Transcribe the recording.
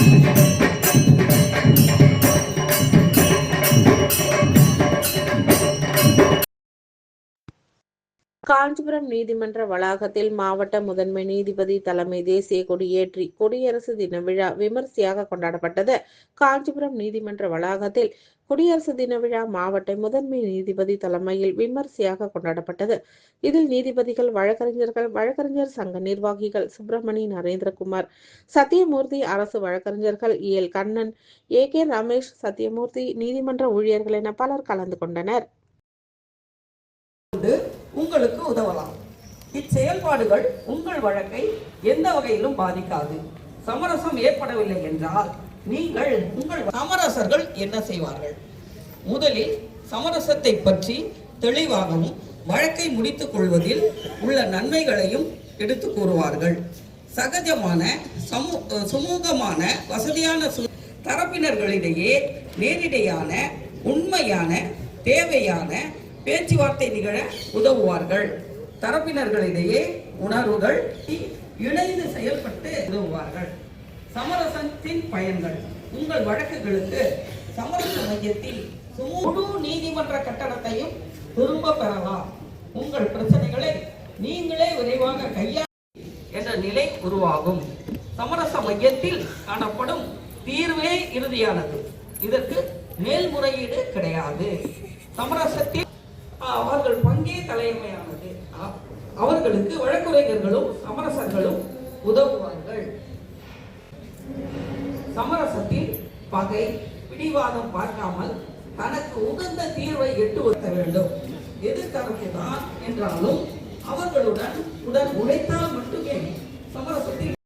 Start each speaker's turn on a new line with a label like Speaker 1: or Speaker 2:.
Speaker 1: Thank you. Kanchipuram நீதிமன்ற வளாகத்தில் மாவட்ட முதன்மை நீதிபதி தலைமை தேசிய கொடியேற்றி குடியரசு தின விழா விமர்சையாக கொண்டாடப்பட்டது. காஞ்சிபுரம் நீதிமன்ற வளாகத்தில் குடியரசு தின விழா மாவட்ட முதன்மை நீதிபதி தலைமையில் விமர்சையாக கொண்டாடப்பட்டது. இதில் நீதிபதிகள் வழக்கறிஞர்கள் வழக்கறிஞர் சங்க நிர்வாகிகள் சுப்பிரமணி நரேந்திரகுமார் சத்தியமூர்த்தி அரசு வழக்கறிஞர்கள் L Kannan A. K. Ramesh Sathyamoorthy நீதிமன்ற ஊழியர்கள் என பலர் கலந்து கொண்டனர்.
Speaker 2: உதவலாம் இச்செயல்பாடுகள் உங்கள் வழக்கை எந்த வகையிலும் பாதிக்காது. சமரசம் ஏற்படவில்லை என்றால் நீங்கள் உங்கள் சமரசர்கள் என்ன செய்வார்கள்? முதலில் சமரசத்தை பற்றி தெளிவாகவும் வழக்கை முடித்துக் கொள்வதில் உள்ள நன்மைகளையும் எடுத்து கூறுவார்கள். சகஜமான சமூ சுமூகமான வசதியான தரப்பினர்களிடையே நேரிடையான உண்மையான தேவையான பேச்சுவார்த்தை நிகழ உதவுவார்கள். தரப்பினர்களிடையே உணர்வுகள் இணைந்து செயல்பட்டு உதவுவார்கள். சமரசத்தின் பயன்கள். உங்கள் வழக்குகளுக்கு சமரச மையத்தில் முழு நீதிமன்ற கட்டணத்தையும் திரும்ப பெறலாம். உங்கள் பிரச்சனைகளை நீங்களே விரைவாக கையாள என்ற நிலை உருவாகும். சமரச மையத்தில் காணப்படும் தீர்வே இறுதியானது. இதற்கு மேல்முறையீடு கிடையாது. சமரசத்தில் அவர்கள் பங்கே தலைமையானது. அவர்களுக்கு வழக்குரைஞர்களும் சமரசர்களும் உதவுவார்கள். சமரசத்தில் பகை பிடிவாதம் பார்க்காமல் தனக்கு உகந்த தீர்வை எட்டு வேண்டும். எதிர்த்தரப்பு தான் என்றாலும் அவர்களுடன் உடன் உழைத்தால் மட்டுமே சமரசத்தில்